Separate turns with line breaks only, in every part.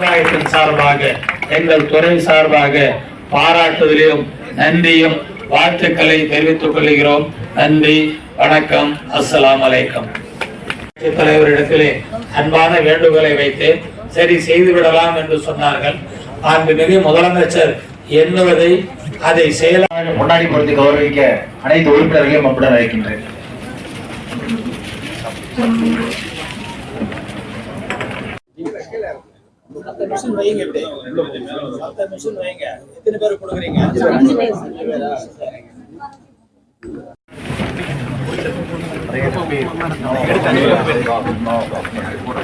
சமுதாயத்தின் சார்பாக எங்கள் துறை சார்பாக பாராட்டுதலையும் நன்றியும் வாழ்த்துக்களை தெரிவித்துக் கொள்கிறோம். நன்றி வணக்கம் அஸ்லாம் அலைக்கம். தலைவரிடத்திலே அன்பான வேண்டுகோளை வைத்து சரி செய்து விடலாம் என்று சொன்னார்கள். மாண்புமிகு முதலமைச்சர் எண்ணுவதை அதை செயலாக
முன்னாடி பொறுத்து கௌரவிக்க அனைத்து உறுப்பினர்களையும் அப்புடன் அழைக்கின்றேன்.
மிஷின் வைங்க இப்படி. பத்து மிஷின் வைங்க. எத்தனை பேர் கொடுக்குறீங்க?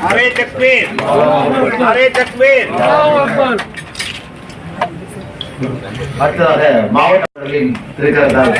அரே தக்பீர் அரே தக்பீர்
அடுத்ததாக மாவட்ட அவர்களின் திருக்கரத்தால்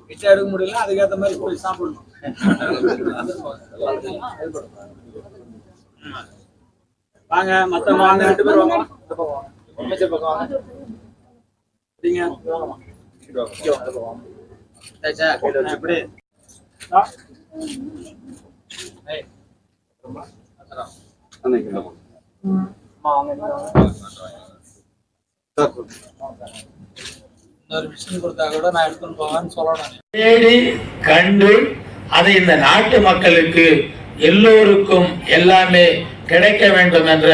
வெயிட்டா எடுக்க முடியல அதுக்கேத்த மாதிரி போய் சாப்பிடணும். வாங்க மத்தவங்க வாங்க ரெண்டு பேரும் வாங்க. இந்த மிஷின் கொடுத்தா கூட நான் எடுத்துன்னு போவேன்னு சொல்லணும்
தேடி கண்டு அதை இந்த நாட்டு மக்களுக்கு எல்லோருக்கும் எல்லாமே கிடைக்க வேண்டும் என்ற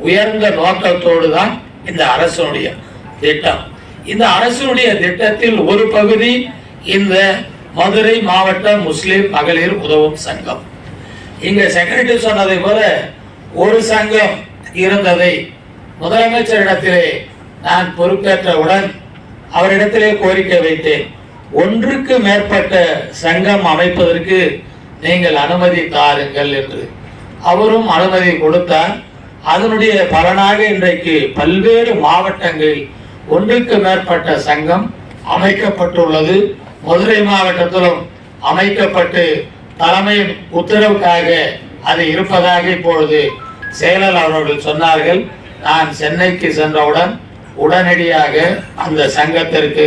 உயர்ந்த நோக்கத்தோடு தான் இந்த அரசனுடைய திட்டம். இந்த அரசுடைய திட்டத்தில் ஒரு பகுதி இந்த மதுரை மாவட்ட முஸ்லிம் மகளிர் உதவும் சங்கம். இங்க செக்ரட்டரி சொன்னதை போல ஒரு சங்கம் இருந்ததை முதலமைச்சரிடத்திலே நான் பொறுப்பேற்றவுடன் அவரிடத்திலே கோரிக்கை வைத்தேன். ஒன்றுக்கு மேற்பட்ட சங்கம் அமைப்பதற்கு நீங்கள் அனுமதி தாருங்கள் என்று. அவரும் அனுமதி கொடுத்தார். அதனுடைய பலனாக இன்றைக்கு பல்வேறு மாவட்டங்களில் ஒன்றுக்கு மேற்பட்ட சங்கம் அமைக்கப்பட்டுள்ளது. மதுரை மாவட்டத்திலும் அமைக்கப்பட்டு தலைமையின் உத்தரவுக்காக அது இருப்பதாக இப்பொழுது செயலர் அவர்கள் சொன்னார்கள். நான் சென்னைக்கு சென்றவுடன் உடனடியாக அந்த சங்கத்திற்கு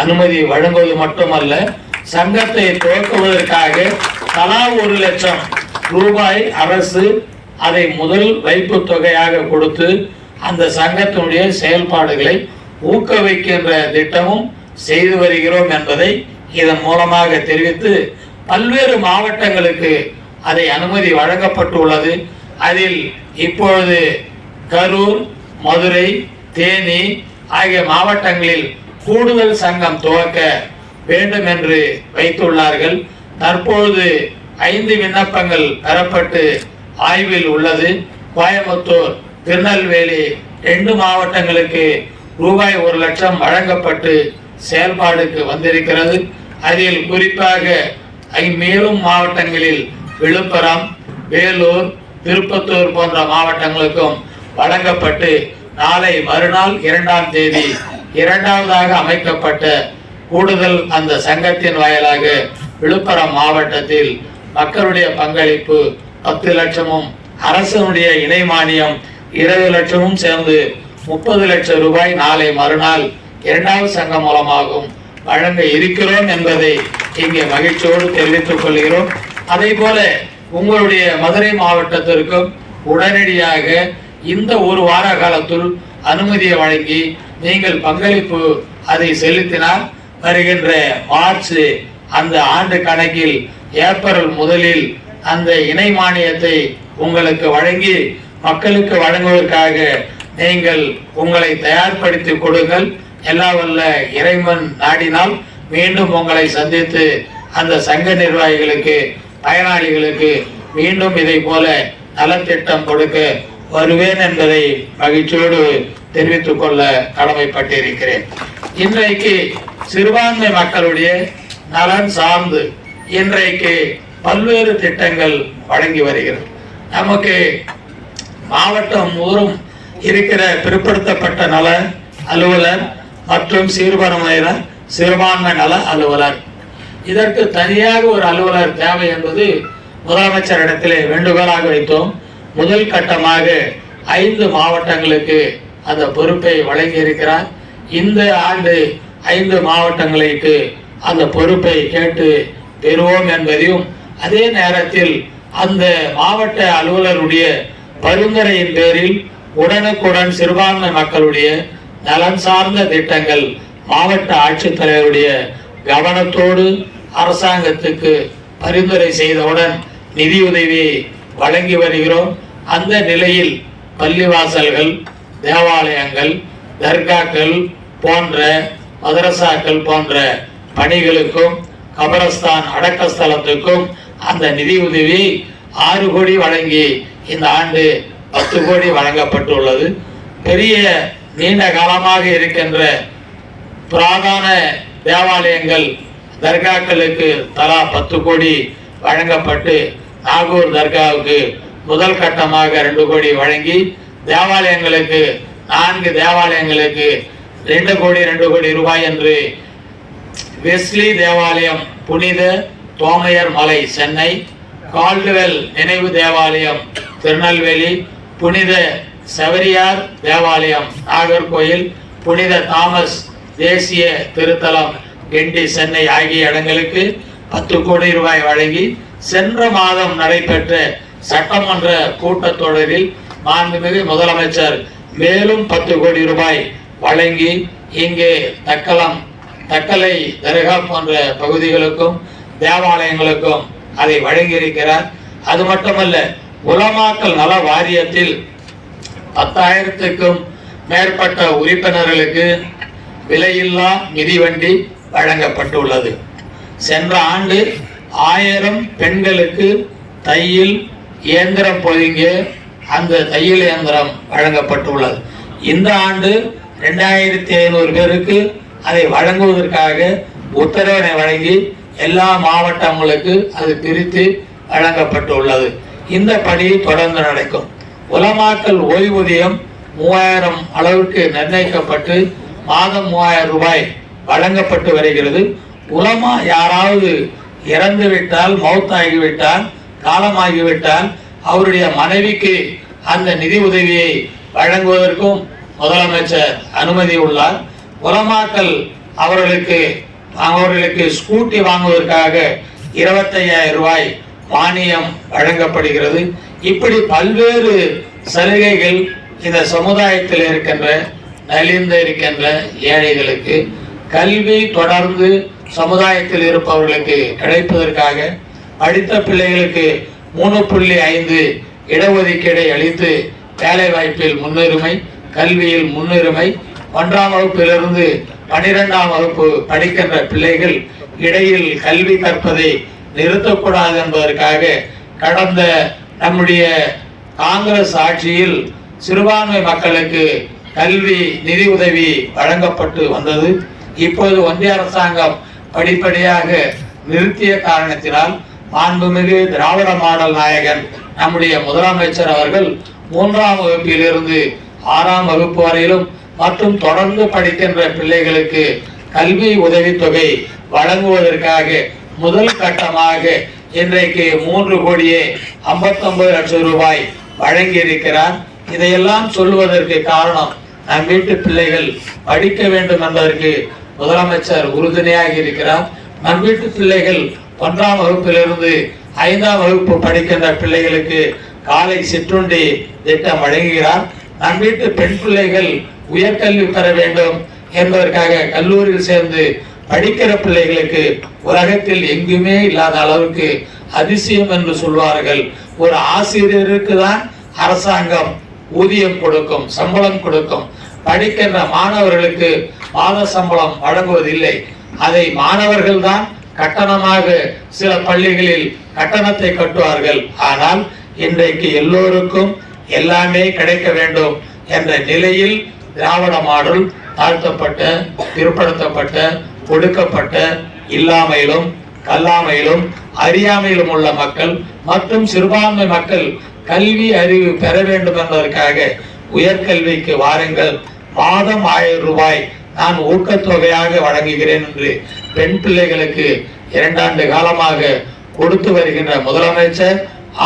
அனுமதி வழங்குவது மட்டுமல்ல சங்கத்தை துவக்குவதற்காக தலா ஒரு லட்சம் ரூபாய் அரசு அதை முதல் வைப்பு தொகையாக கொடுத்து அந்த சங்கத்தினுடைய செயல்பாடுகளை ஊக்குவிக்கின்ற திட்டமும் செய்து வருகிறோம் என்பதை இதன் மூலமாக தெரிவித்து பல்வேறு மாவட்டங்களுக்கு அதை அனுமதி வழங்கப்பட்டுள்ளது. அதில் இப்பொழுது கரூர் மதுரை தேனி ஆகிய மாவட்டங்களில் கூடுதல் சங்கம் துவக்க வேண்டும் என்று வைத்துள்ளார்கள். தற்பொழுது ஐந்து விண்ணப்பங்கள் பெறப்பட்டு ஆய்வில் உள்ளது. கோயம்புத்தூர் திருநெல்வேலி ரெண்டு மாவட்டங்களுக்கு ரூபாய் ஒரு லட்சம் வழங்கப்பட்டு செயல்பாடுக்கு வந்திருக்கிறது. அதில் குறிப்பாக மேலும் மாவட்டங்களில் விழுப்புரம் வேலூர் திருப்பத்தூர் போன்ற மாவட்டங்களுக்கும் வழங்கப்பட்டு நாளை மறுநாள் இரண்டாம் தேதி இரண்டாவதாக அமைக்கப்பட்ட கூடுதல் அந்த சங்கத்தின் வாயிலாக விழுப்புரம் மாவட்டத்தில் மக்களுடைய பங்களிப்பு பத்து லட்சமும் அரசனுடைய இணை மானியம் இருபது லட்சமும் சேர்ந்து முப்பது லட்சம் ரூபாய் நாளை மறுநாள் இரண்டாவது சங்கம் மூலமாகவும் வழங்க இருக்கிறோம் என்பதை இங்கே மகிழ்ச்சியோடு தெரிவித்துக் கொள்கிறோம். அதே போல உங்களுடைய மதுரை மாவட்டத்திற்கும் உடனடியாக இந்த ஒரு வார காலத்துள் அனுமதியை வழங்கி நீங்கள் பங்களிப்பு அதை செலுத்தினால் வருகின்ற மார்ச் அந்த ஆண்டு கணக்கில் ஏப்ரல் முதலில் அந்த இணை மானியத்தை உங்களுக்கு வழங்கி மக்களுக்கு வழங்குவதற்காக நீங்கள் உங்களை தயார்படுத்தி கொடுங்கள். எல்லா வல்ல இறைவன் நாடினால் மீண்டும் உங்களை சந்தித்து அந்த சங்க நிர்வாகிகளுக்கு பயனாளிகளுக்கு மீண்டும் இதை போல நலத்திட்டம் கொடுக்க வருவேன் என்பதை மகிழ்ச்சியோடு தெரிவித்துக் கொள்ள கடமைப்பட்டிருக்கிறேன். இன்றைக்கு சிறுபான்மை மக்களுடைய நலன் சார்ந்து இன்றைக்கு பல்வேறு திட்டங்கள் வழங்கி வருகிறது. நமக்கு மாவட்டம் ஊரும் இருக்கிற பிற்படுத்தப்பட்ட நல அலுவலர் மற்றும் சிறுபான்மை சிறுபான்மை நல அலுவலர். இதற்கு தனியாக ஒரு அலுவலர் தேவை என்பது முதலமைச்சரிடத்திலே வேண்டுகோளாக வைத்தோம். முதல் கட்டமாக ஐந்து மாவட்டங்களுக்கு அந்த பொறுப்பை வழங்கி இருக்கிறார் இந்த ஆண்டு ஐந்து மாவட்டங்களுக்கு அந்த பொறுப்பை கேட்டு பெறுவோம் என்பதையும் அதே நேரத்தில் அந்த மாவட்ட அலுவலருடைய பரிந்துரையின் பேரில் உடனுக்குடன் சிறுபான்மை மக்களுடைய நலன் சார்ந்த திட்டங்கள் மாவட்ட ஆட்சித்தலைவருடைய கவனத்தோடு அரசாங்கத்துக்கு பரிந்துரை செய்தவுடன் நிதியுதவி வழங்கி வருகிறோம். அந்த நிலையில் பள்ளிவாசல்கள் தேவாலயங்கள் தர்காக்கள் போன்ற மதரசாக்கள் போன்ற பணிகளுக்கும் கபரஸ்தான் அடக்கஸ்தலத்துக்கும் அந்த நிதியுதவி ஆறு கோடி வழங்கி இந்த ஆண்டு பத்து கோடி வழங்கப்பட்டுள்ளது. பெரிய நீண்ட காலமாக இருக்கின்ற புராதான தேவாலயங்கள் தர்காக்களுக்கு தலா பத்து கோடி வழங்கப்பட்டு நாகூர் தர்காவுக்கு முதல் கட்டமாக ரெண்டு கோடி வழங்கி தேவாலயங்களுக்கு நான்கு தேவாலயங்களுக்கு ரெண்டு கோடி ரெண்டு கோடி ரூபாய் என்று வெஸ்லி தேவாலயம் புனித தோமையர் மலை சென்னை கால்டுவெல் நினைவு தேவாலயம் திருநெல்வேலி புனித செவரியார் தேவாலயம் நாகர்கோயில் புனித தாமஸ் தேசிய திருத்தலம் கிண்டி சென்னை ஆகிய இடங்களுக்கு பத்து கோடி ரூபாய் வழங்கி சென்ற மாதம் நடைபெற்ற சட்டமன்ற கூட்டத்தொடரில் மாண்புமிகு முதலமைச்சர் மேலும் பத்து கோடி ரூபாய் வழங்கி இங்கே தக்கலம் தக்கலை தர்கா போன்ற பகுதிகளுக்கும் தேவாலயங்களுக்கும் அதை வழங்கியிருக்கிறார். அது மட்டுமல்ல உலமாக்கல் நல வாரியத்தில் பத்தாயிரத்துக்கும் மேற்பட்ட உறுப்பினர்களுக்கு விலையில்லா மிதிவண்டி வழங்கப்பட்டுள்ளது. சென்ற ஆண்டு ஆயிரம் பெண்களுக்கு தையில் இயந்திரம் பொதுங்கிய அந்த தையல் இயந்திரம் வழங்கப்பட்டுள்ளது. இந்த ஆண்டு ரெண்டாயிரத்தி ஐநூறு பேருக்கு அதை வழங்குவதற்காக உத்தரவினை வழங்கி எல்லா மாவட்டங்களுக்கு அது பிரித்து வழங்கப்பட்டுள்ளது. இந்த பணி தொடர்ந்து நடக்கும். உலமாக்கல் ஓய்வூதியம் மூவாயிரம் அளவுக்கு நிர்ணயிக்கப்பட்டு மாதம் மூவாயிரம் ரூபாய் வழங்கப்பட்டு வருகிறது. உலமா யாராவது இறந்துவிட்டால் மௌத்தாகிவிட்டால் காலமாகிவிட்டால் அவருடைய மனைவிக்கு அந்த நிதி உதவியை வழங்குவதற்கும் முதலமைச்சர் அனுமதி உள்ளார். உலமாக்கல் அவர்களுக்கு அவர்களுக்கு ஸ்கூட்டி வாங்குவதற்காக இருபத்தையாயிரம் ரூபாய் மானியம் வழங்கப்படுகிறது. இப்படி பல்வேறு சலுகைகள் இந்த சமுதாயத்தில் இருக்கின்ற நலிந்து இருக்கின்ற ஏழைகளுக்கு கல்வி தொடர்ந்து சமுதாயத்தில் இருப்பவர்களுக்கு கிடைப்பதற்காக படித்த பிள்ளைகளுக்கு மூணு புள்ளி ஐந்து இடஒதுக்கீடை அளித்து வேலை வாய்ப்பில் முன்னுரிமை கல்வியில் முன்னுரிமை ஒன்றாம் வகுப்பிலிருந்து பனிரெண்டாம் வகுப்பு படிக்கின்ற பிள்ளைகள் இடையில் கல்வி கற்பதை நிறுத்தக்கூடாது என்பதற்காக கடந்த நம்முடைய காங்கிரஸ் ஆட்சியில் சிறுபான்மை மக்களுக்கு கல்வி நிதி உதவி வழங்கப்பட்டு வந்தது. இப்போது ஒன்றிய அரசாங்கம் படிப்படியாக நிறுத்திய காரணத்தினால் மாண்புமிகு திராவிட மாடல் நாயகன் நம்முடைய முதலமைச்சர் அவர்கள் மூன்றாம் வகுப்பிலிருந்து ஆறாம் வகுப்பு வரையிலும் மற்றும் தொடர்ந்து படிக்கின்ற பிள்ளைகளுக்கு கல்வி உதவித்தொகை வழங்குவதற்காக முதல் கட்டமாக இன்றைக்கு மூன்று கோடியே ஐம்பத்தொன்பது லட்சம் ரூபாய் வழங்கி இருக்கிறார் இதையெல்லாம் சொல்லுவதற்கு காரணம் நம் வீட்டு பிள்ளைகள் படிக்க வேண்டும் என்பதற்கு முதலமைச்சர் உறுதுணையாக இருக்கிறார். நம் வீட்டு பிள்ளைகள் ஒன்றாம் வகுப்பிலிருந்து ஐந்தாம் வகுப்பு படிக்கின்ற பிள்ளைகளுக்கு காலை சிற்றுண்டி திட்டம் வழங்குகிறார். நம் வீட்டு பெண் பிள்ளைகள் உயர்கல்வி பெற வேண்டும் என்பதற்காக கல்லூரியில் சேர்ந்து படிக்கிற பிள்ளைகளுக்கு உலகத்தில் எங்குமே இல்லாத அளவுக்கு அதிசயம் என்று சொல்வார்கள். ஒரு ஆசிரியருக்கு தான் அரசாங்கம் ஊதியம் கொடுக்கும் சம்பளம் கொடுக்கும். படிக்கின்ற மாணவர்களுக்கு மாத சம்பளம் வழங்குவதில்லை. அதை மாணவர்கள் தான் கட்டணமாக சில பள்ளிகளில் கட்டணத்தை கட்டுவார்கள். ஆனால் இன்றைக்கு எல்லோருக்கும் எல்லாமே கிடைக்க வேண்டும் என்ற நிலையில் திராவிட மாடல் தாழ்த்தப்பட்ட பிற்படுத்தப்பட்ட ஒடுக்கப்பட்ட இல்லாமையிலும் கல்லாமையிலும் அறியாமையிலும் உள்ள மக்கள் மற்றும் சிறுபான்மை மக்கள் கல்வி அறிவு பெற வேண்டும் என்பதற்காக உயர்கல்விக்கு வாருங்கள். மாதம் ஆயிரம் ரூபாய் நான் ஊக்கத்தொகையாக வழங்குகிறேன் என்று பெண் பிள்ளைகளுக்கு இரண்டாண்டு காலமாக கொடுத்து வருகின்ற முதலமைச்சர்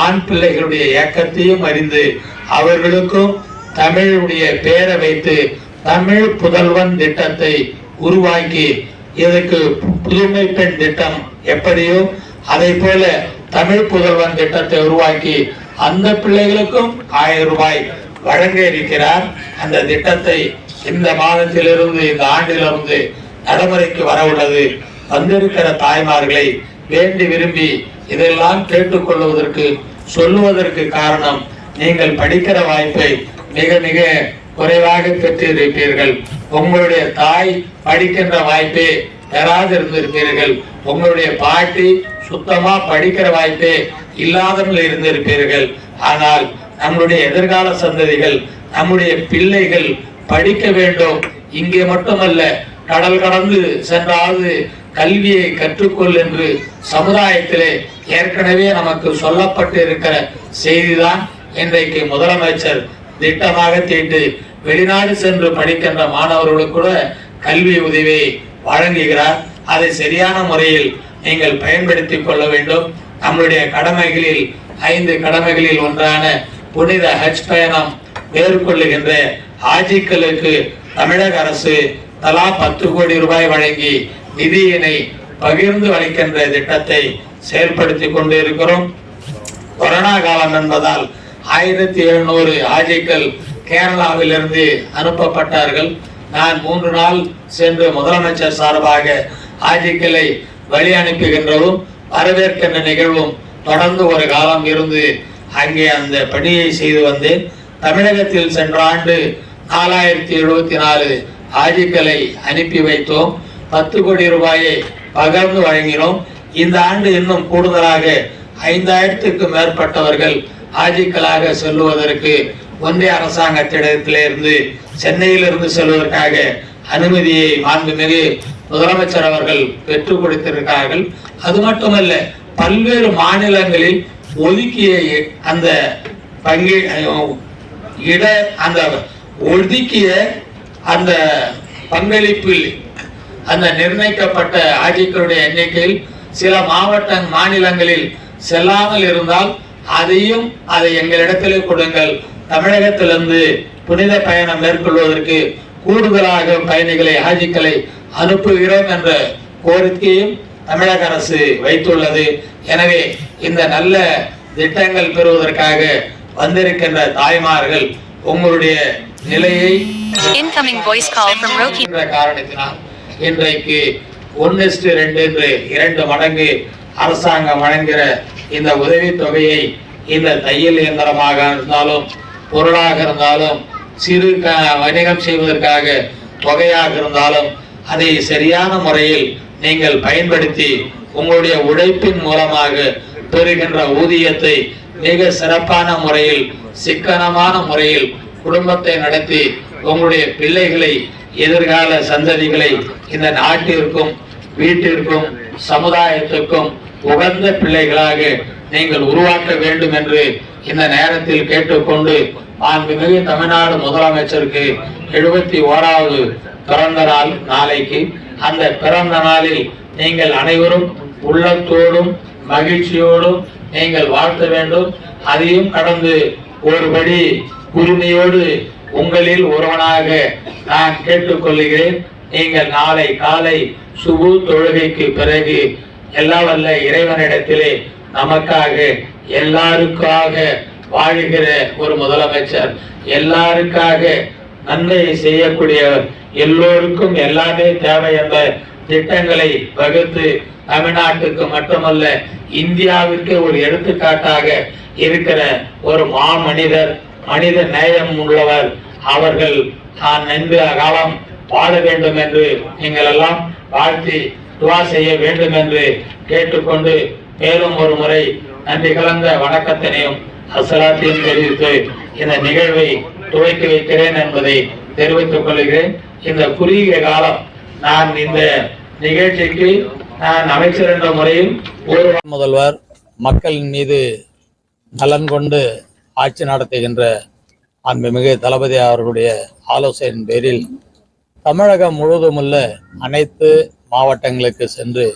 ஆண் பிள்ளைகளுடைய இயக்கத்தையும் அறிந்து அவர்களுக்கும் தமிழுடைய பெயரை வைத்து தமிழ் புதல்வன் திட்டத்தை உருவாக்கி இதற்கு புதுமை பெண் திட்டம் எப்படியோ அதை போல தமிழ் புதல்வன் திட்டத்தை உருவாக்கி அந்த பிள்ளைகளுக்கும் ஆயிரம் ரூபாய் வழங்க இருக்கிறார். அந்த திட்டத்தை இந்த மாதத்திலிருந்து இந்த ஆண்டிலிருந்து நடைமுறைக்கு வர உள்ளது. வந்திருக்கிற தாய்மார்களை வேண்டி விரும்பி இதெல்லாம் கேட்டுக்கொள்வதற்கு சொல்லுவதற்கு காரணம் நீங்கள் படிக்கிற வாய்ப்பை மிக மிக குறைவாக பெற்றிருப்பீர்கள். உங்களுடைய தாய் படிக்கின்ற வாய்ப்பே பெறாது இருந்திருப்பீர்கள். உங்களுடைய பாட்டி சுத்தமா படிக்கிற வாய்ப்பே இல்லாதவர்கள் இருந்திருப்பீர்கள். ஆனால் நம்முடைய எதிர்கால சந்ததிகள் நம்முடைய பிள்ளைகள் படிக்க வேண்டும். இங்கே மட்டுமல்ல கடல் கடந்து சென்றாவது கல்வியை கற்றுக்கொள் என்று சமுதாயத்திலே ஏற்கனவே நமக்கு சொல்லப்பட்டு இருக்கிற செய்திதான் இன்றைக்கு முதலமைச்சர் திட்டமாக தீட்டு வெளிநாடு சென்று படிக்கின்ற மாணவர்களுக்கு கூட கல்வி உதவியை வழங்குகிறார். அதை சரியான முறையில் நீங்கள் பயன்படுத்தி கொள்ள வேண்டும். நம்மளுடைய கடமைகளில் ஐந்து கடமைகளில் ஒன்றான புனித ஹஜ் பயணம் மேற்கொள்ளுகின்ற ஆஜிக்களுக்கு தமிழக அரசு தலா பத்து கோடி ரூபாய் வழங்கி நிதியினை பகிர்ந்து அளிக்கின்ற திட்டத்தை செயல்படுத்தி கொண்டு இருக்கிறோம் கொரோனா காலம் என்பதால் ஆயிரத்தி எழுநூறு ஆஜிக்கள் கேரளாவிலிருந்து அனுப்பப்பட்டார்கள். நான் மூன்று நாள் சென்று முதலமைச்சர் சார்பாக ஆஜிக்களை வழி அனுப்புகின்றவும் வரவேற்கின்ற நிகழ்வும் தொடர்ந்து ஒரு காலம் இருந்து அங்கே அந்த பணியை செய்து வந்தேன். தமிழகத்தில் சென்ற ஆண்டு நாலாயிரத்தி எழுபத்தி நாலு ஆஜிக்களை அனுப்பி வைத்தோம். பத்து கோடி ரூபாயை பகிர்ந்து வழங்கினோம். இந்த ஆண்டு இன்னும் கூடுதலாக ஐந்தாயிரத்துக்கும் மேற்பட்டவர்கள் ஆஜிக்களாக செல்லுவதற்கு ஒன்றிய அரசாங்கத்திடத்திலிருந்து சென்னையிலிருந்து செல்வதற்காக அனுமதியை மாண்புமிகு முதலமைச்சர் அவர்கள் பெற்றுக் கொடுத்திருக்கிறார்கள். அது மட்டுமல்ல பல்வேறு மாநிலங்களில் ஒதுக்கிய அந்த பங்கு இட அந்த ஒதுக்கிய அந்த பங்களிப்பில் அந்த நிர்ணயிக்கப்பட்ட ஆட்சிகளுடைய எண்ணிக்கையில் சில மாவட்ட மாநிலங்களில் செல்லாமல் இருந்தால் அதையும் அதை எங்களிடத்திலே கொடுங்கள். தமிழகத்திலிருந்து புனித பயணம் மேற்கொள்வதற்கு கூடுதலாக பயணிகளை ஆஜிக்களை அனுப்புகிறோம் என்ற கோரிக்கையும் தமிழக அரசு வைத்துள்ளது. எனவே இந்த நல்ல திட்டங்கள் பெறுவதற்காக வந்திருக்கின்ற தாய்மார்கள் உங்களுடைய நிலையை காரணத்தினால் இன்றைக்கு ஒன்னு ரெண்டு என்று இரண்டு மடங்கு அரசாங்கம் வழங்குகிற இந்த உதவித் தொகையை இந்த தையல் இயந்திரமாக இருந்தாலும் பொருளாக இருந்தாலும் சிறு க- வணிகம் செய்வதற்காக தொகையாக இருந்தாலும் அதை சரியான முறையில் நீங்கள் பயன்படுத்தி உங்களுடைய உழைப்பின் மூலமாக பெறுகின்ற ஊதியத்தை மிக சிறப்பான முறையில் சிக்கனமான முறையில் குடும்பத்தை நடத்தி உங்களுடைய பிள்ளைகளை எதிர்கால சந்ததிகளை இந்த நாட்டிற்கும் வீட்டிற்கும் சமுதாயத்துக்கும் உகந்த பிள்ளைகளாக நீங்கள் உருவாக்க வேண்டும் என்று இந்த நேரத்தில் கேட்டுக்கொண்டு மாண்புமிகு தமிழ்நாடு முதலமைச்சருக்கு எழுபத்தி ஓராவது பிறந்த நாள் நாளைக்கு அந்த பிறந்த நாளில் நீங்கள் அனைவரும் உள்ளத்தோடும் மகிழ்ச்சியோடும் நீங்கள் வாழ்த்த வேண்டும். அதையும் கடந்து ஒருபடி உரிமையோடு உங்களில் ஒருவனாக நான் கேட்டுக்கொள்கிறேன். நீங்கள் நாளை காலை சுபு தொழுகைக்கு பிறகு எல்லா வல்ல இறைவனிடத்திலே நமக்காக எல்லாருக்காக வாழ்கிற ஒரு முதலமைச்சர் எல்லாருக்காக நன்மையை செய்யக்கூடியவர் எல்லோருக்கும் எல்லாமே தேவை என்ற திட்டங்களை வகுத்து தமிழ்நாட்டுக்கு மட்டுமல்ல இந்தியாவிற்கு ஒரு எடுத்துக்காட்டாக இருக்கிற ஒரு மா மனிதர் மனித நேயம் உள்ளவர் அவர்கள் நான் நன்கு காலம் வாழ வேண்டும் என்று நீங்கள் எல்லாம் வாழ்த்தி துவா செய்ய வேண்டும் என்று கேட்டுக்கொண்டு மேலும் ஒரு முறை நன்றி கலந்த வணக்கத்தினையும் அசலாத்தையும் தெரிவித்து இந்த நிகழ்வை துவக்கி வைக்கிறேன் என்பதை தெரிவித்துக் கொள்கிறேன். இந்த குறுகிய காலம் நான் இந்த நிகழ்ச்சிக்கு நான் அமைச்சர் என்ற முறையில் ஒரு முதல்வர் மக்களின் மீது நலன் கொண்டு ஆட்சி நடத்துகின்ற அன்புமிகு தளபதி அவர்களுடைய ஆலோசனையின் பேரில் தமிழகம் முழுவதுமுள்ள அனைத்து மாவட்டங்களுக்கு சென்று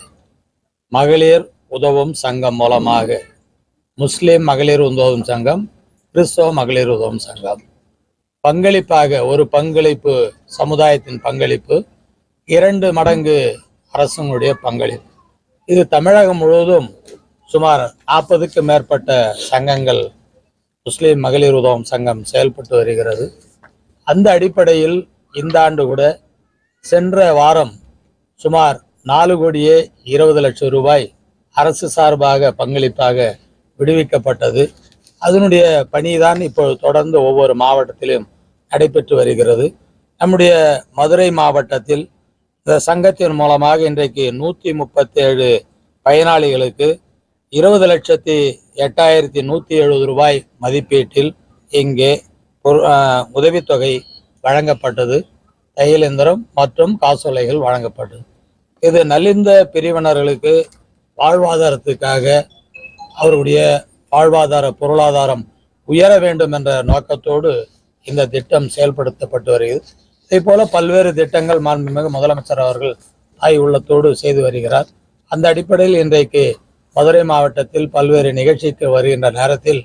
மகளிர் உதவும் சங்கம் மூலமாக முஸ்லீம் மகளிர் உதவும் சங்கம் கிறிஸ்தவ மகளிர் உதவும் சங்கம். பங்களிப்பாக ஒரு பங்களிப்பு சமுதாயத்தின் பங்களிப்பு இரண்டு மடங்கு அரசனுடைய பங்களிப்பு. இது தமிழகம் முழுவதும் சுமார் நாற்பதுக்கு மேற்பட்ட சங்கங்கள் முஸ்லீம் மகளிர் உதவும் சங்கம் செயல்பட்டு வருகிறது. அந்த அடிப்படையில் இந்த ஆண்டு கூட சென்ற வாரம் சுமார் நாலு கோடியே இருபது லட்சம் ரூபாய் அரசு சார்பாக பங்களிப்பாக விடுவிக்கப்பட்டது. அதனுடைய பணிதான் இப்போ தொடர்ந்து ஒவ்வொரு மாவட்டத்திலும் நடைபெற்று வருகிறது. நம்முடைய மதுரை மாவட்டத்தில் இந்த சங்கத்தின் மூலமாக இன்றைக்கு நூற்றி முப்பத்தேழு பயனாளிகளுக்கு இருபது லட்சத்தி எட்டாயிரத்தி நூற்றி எழுபது ரூபாய் மதிப்பீட்டில் இங்கே உதவித்தொகை வழங்கப்பட்டது. தையல் மற்றும் காசோலைகள் வழங்கப்பட்டது. இது நலிந்த பிரிவினர்களுக்கு வாழ்வாதாரத்துக்காக அவருடைய வாழ்வாதார பொருளாதாரம் உயர வேண்டும் என்ற நோக்கத்தோடு இந்த திட்டம் செயல்படுத்தப்பட்டு வருகிறது. இதே போல பல்வேறு திட்டங்கள் மாண்புமிகு முதலமைச்சர் அவர்கள் ஆய் உள்ளத்தோடு செய்து வருகிறார். அந்த அடிப்படையில் இன்றைக்கு மதுரை மாவட்டத்தில் பல்வேறு நிகழ்ச்சிக்கு வருகின்ற நேரத்தில்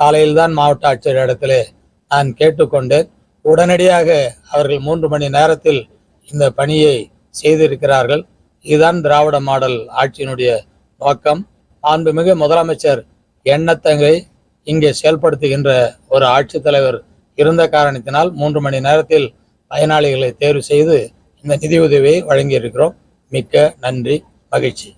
காலையில்தான் மாவட்ட ஆட்சியர் இடத்திலே நான் கேட்டுக்கொண்டேன். உடனடியாக அவர்கள் மூன்று மணி நேரத்தில் இந்த பணியை செய்திருக்கிறார்கள். இதுதான் திராவிட மாடல் ஆட்சியினுடைய நோக்கம். மாண்புமிகு முதலமைச்சர் எண்ணத்தங்கை இங்கே செயல்படுத்துகின்ற ஒரு ஆட்சித்தலைவர் இருந்த காரணத்தினால் மூன்று மணி நேரத்தில் பயனாளிகளை தேர்வு செய்து இந்த நிதியுதவியை வழங்கியிருக்கிறோம். மிக்க நன்றி மகிழ்ச்சி.